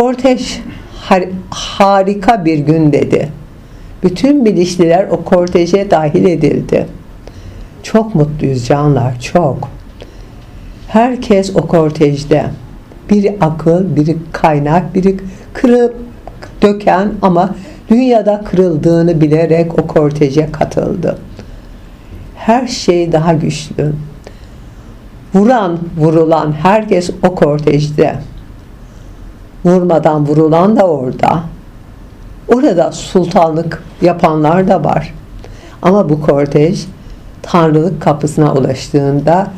Kortej har- harika bir gün dedi. Bütün bilişliler o korteje dahil edildi. Çok mutluyuz canlar, çok. Herkes o kortejde. Biri akıl, biri kaynak, biri kırıp döken ama dünyada kırıldığını bilerek o korteje katıldı. Her şey daha güçlü. Vuran, vurulan herkes o kortejde. Vurmadan vurulan da orada. Orada sultanlık yapanlar da var. Ama bu kortej tanrılık kapısına ulaştığında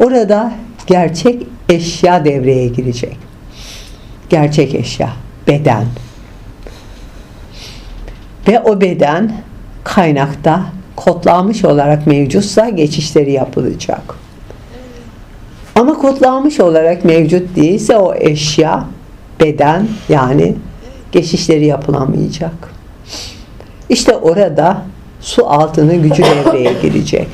orada gerçek eşya devreye girecek. Gerçek eşya, beden. Ve o beden kaynakta kodlanmış olarak mevcutsa geçişleri yapılacak. Ama kodlanmış olarak mevcut değilse o eşya, beden yani geçişleri yapılamayacak. İşte orada su altının gücü devreye girecek.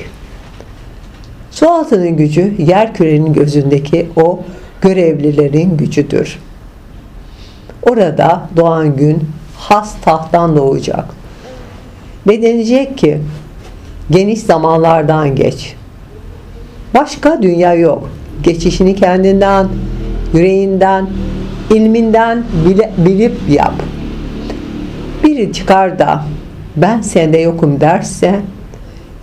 Su altının gücü yer kürenin gözündeki o görevlilerin gücüdür. Orada doğan gün has tahttan doğacak. Ve denecek ki geniş zamanlardan geç. Başka dünya yok. Geçişini kendinden, yüreğinden, ilminden bile, bilip yap. Biri çıkar da ben sende yokum derse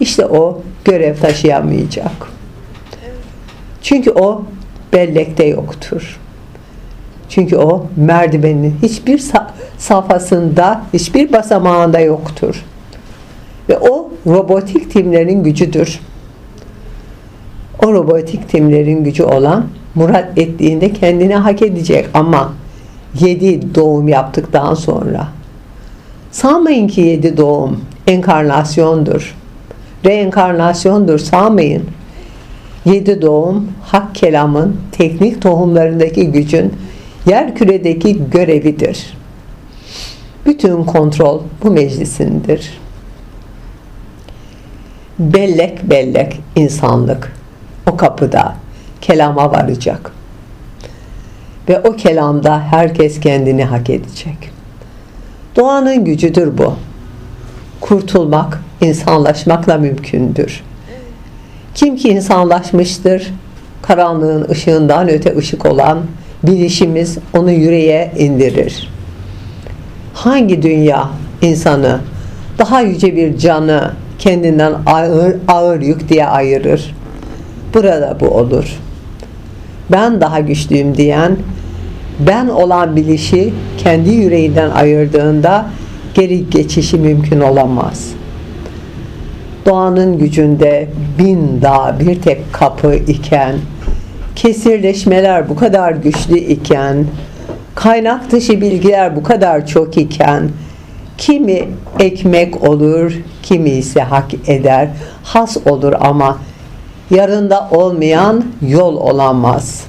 işte o görev taşıyamayacak. Çünkü o bellekte yoktur. Çünkü o merdivenin hiçbir sa- safhasında, hiçbir basamağında yoktur. Ve o robotik timlerin gücüdür. O robotik timlerin gücü olan murat ettiğinde kendini hak edecek ama yedi doğum yaptıktan sonra sanmayın ki yedi doğum enkarnasyondur. Reenkarnasyondur sanmayın. Yedi doğum hak kelamın teknik tohumlarındaki gücün yer küredeki görevidir. Bütün kontrol bu meclisindir. Bellek bellek insanlık o kapıda kelama varacak. Ve o kelamda herkes kendini hak edecek. Doğanın gücüdür bu. Kurtulmak, insanlaşmakla mümkündür. Kim ki insanlaşmıştır, karanlığın ışığından öte ışık olan bilişimiz onu yüreğe indirir. Hangi dünya insanı daha yüce bir canı kendinden ağır, ağır yük diye ayırır? Burada bu olur. Ben daha güçlüyüm diyen, ben olan bilişi kendi yüreğinden ayırdığında geri geçişi mümkün olamaz. Doğanın gücünde bin dağ bir tek kapı iken, kesirleşmeler bu kadar güçlü iken, kaynak dışı bilgiler bu kadar çok iken, kimi ekmek olur, kimi ise hak eder, has olur ama yarında olmayan yol olamaz.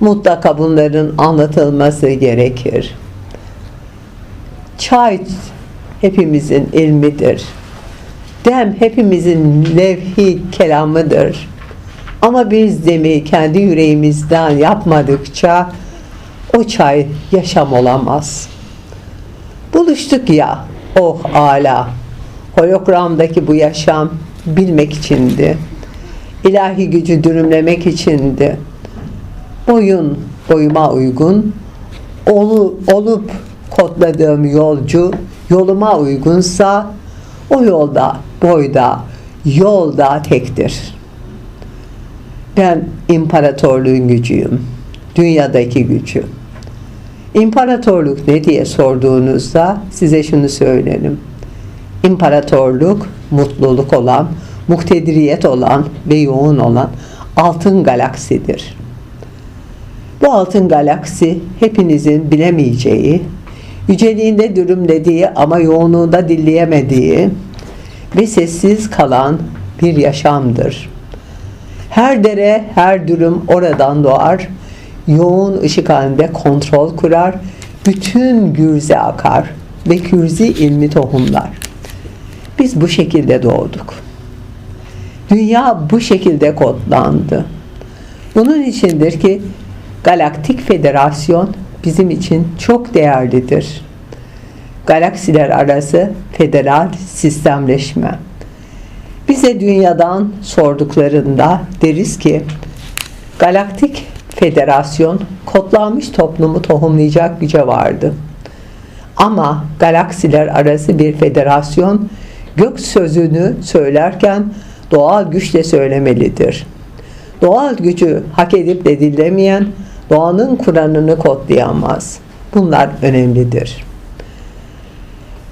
Mutlaka bunların anlatılması gerekir. Çay hepimizin ilmidir. Dem hepimizin levhi kelamıdır. Ama biz demi kendi yüreğimizden yapmadıkça o çay yaşam olamaz. Buluştuk ya, oh ala. Hologramdaki bu yaşam bilmek içindi. İlahi gücü dürümlemek içindi. Boyun boyuma uygun, olu, olup kodladığım yolcu yoluma uygunsa o yolda, boyda, yolda tektir. Ben imparatorluğun gücüyüm. Dünyadaki gücü. İmparatorluk ne diye sorduğunuzda size şunu söylerim. İmparatorluk mutluluk olan, muktediriyet olan ve yoğun olan altın galaksidir. Bu altın galaksi hepinizin bilemeyeceği, yüceliğinde dürümlediği ama yoğunluğunda dilleyemediği ve sessiz kalan bir yaşamdır. Her dere, her dürüm oradan doğar, yoğun ışık halinde kontrol kurar, bütün gürze akar ve kürzi ilmi tohumlar. Biz bu şekilde doğduk. Dünya bu şekilde kodlandı. Bunun içindir ki Galaktik Federasyon bizim için çok değerlidir. Galaksiler arası federal sistemleşme. Bize dünyadan sorduklarında deriz ki galaktik federasyon kodlanmış toplumu tohumlayacak güce vardı. Ama galaksiler arası bir federasyon gök sözünü söylerken doğal güçle söylemelidir. Doğal gücü hak edip de dinlemeyen doğanın Kur'an'ını kodlayamaz. Bunlar önemlidir.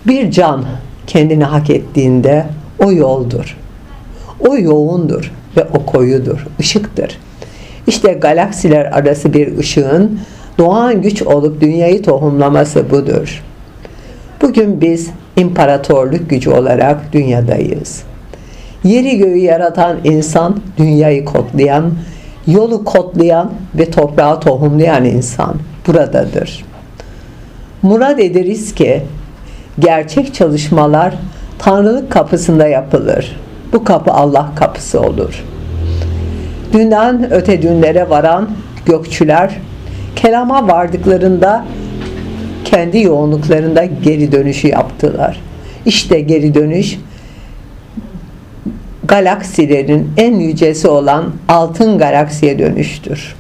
Bir can kendini hak ettiğinde o yoldur. O yoğundur ve o koyudur, ışıktır. İşte galaksiler arası bir ışığın doğan güç olup dünyayı tohumlaması budur. Bugün biz imparatorluk gücü olarak dünyadayız. Yeri göğü yaratan insan, dünyayı kodlayan, yolu kodlayan ve toprağı tohumlayan insan buradadır. Murad ederiz ki gerçek çalışmalar Tanrılık kapısında yapılır. Bu kapı Allah kapısı olur. Dünden öte dünlere varan gökçüler kelama vardıklarında kendi yoğunluklarında geri dönüşü yaptılar. İşte geri dönüş galaksilerin en yücesi olan altın galaksiye dönüştür.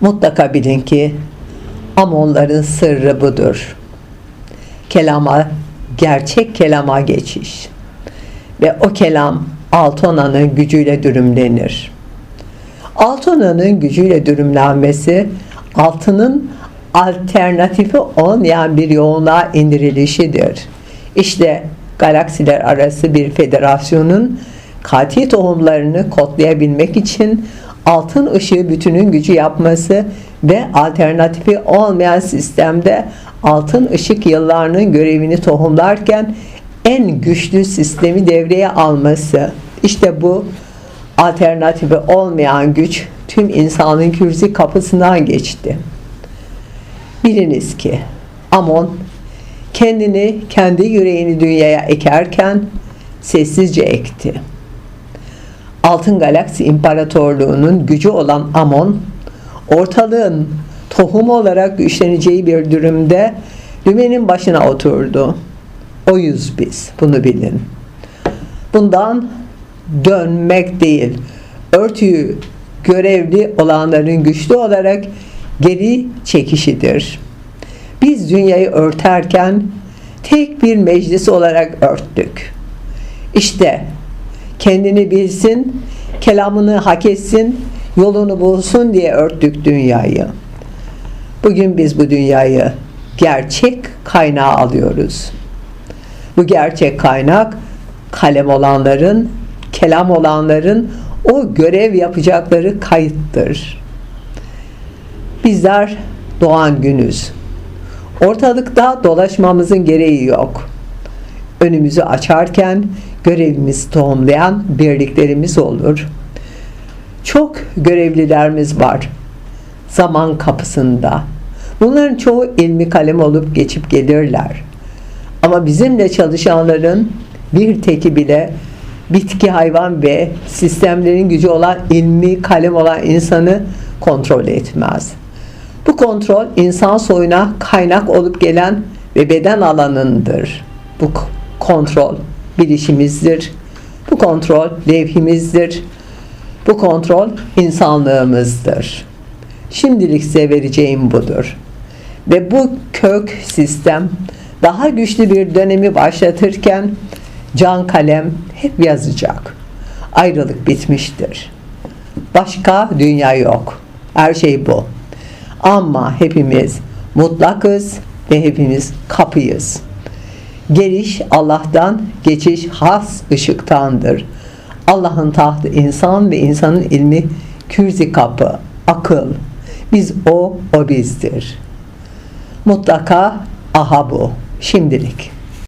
Mutlaka bilin ki Amonların sırrı budur. Kelama, gerçek kelama geçiş. Ve o kelam Altona'nın gücüyle dürümlenir. Altona'nın gücüyle dürümlenmesi altının alternatifi olmayan bir yoğunluğa indirilişidir. İşte galaksiler arası bir federasyonun katil tohumlarını kodlayabilmek için altın ışığı bütünün gücü yapması ve alternatifi olmayan sistemde altın ışık yıllarının görevini tohumlarken en güçlü sistemi devreye alması. İşte bu alternatifi olmayan güç tüm insanın kürzi kapısından geçti. Biliniz ki Amon kendini, kendi yüreğini dünyaya ekerken sessizce ekti. Altın Galaksi İmparatorluğu'nun gücü olan Amon, ortalığın tohum olarak güçleneceği bir durumda dümenin başına oturdu. Oyuz biz, bunu bilin. Bundan dönmek değil, örtüyü görevli olanların güçlü olarak geri çekişidir. Biz dünyayı örterken tek bir meclis olarak örttük. İşte kendini bilsin, kelamını hak etsin, yolunu bulsun diye örttük dünyayı. Bugün biz bu dünyayı gerçek kaynağı alıyoruz. Bu gerçek kaynak kalem olanların, kelam olanların o görev yapacakları kayıttır. Bizler doğan günüz. Ortalıkta dolaşmamızın gereği yok. Önümüzü açarken görevimizi tohumlayan birliklerimiz olur. Çok görevlilerimiz var. Zaman kapısında. Bunların çoğu ilmi kalem olup geçip gelirler. Ama bizimle çalışanların bir teki bile bitki, hayvan ve sistemlerin gücü olan ilmi kalem olan insanı kontrol etmez. Bu kontrol insan soyuna kaynak olup gelen ve beden alanındır. Bu kontrol bilişimizdir. Bu kontrol levhimizdir. Bu kontrol insanlığımızdır. Şimdilik size vereceğim budur. Ve bu kök sistem daha güçlü bir dönemi başlatırken can kalem hep yazacak. Ayrılık bitmiştir. Başka dünya yok. Her şey bu. Ama hepimiz mutlakız ve hepimiz kapıyız. Geliş Allah'tan, geçiş has ışıktandır. Allah'ın tahtı insan ve insanın ilmi kürzi kapı, akıl. Biz o, o bizdir. Mutlaka aha bu. Şimdilik.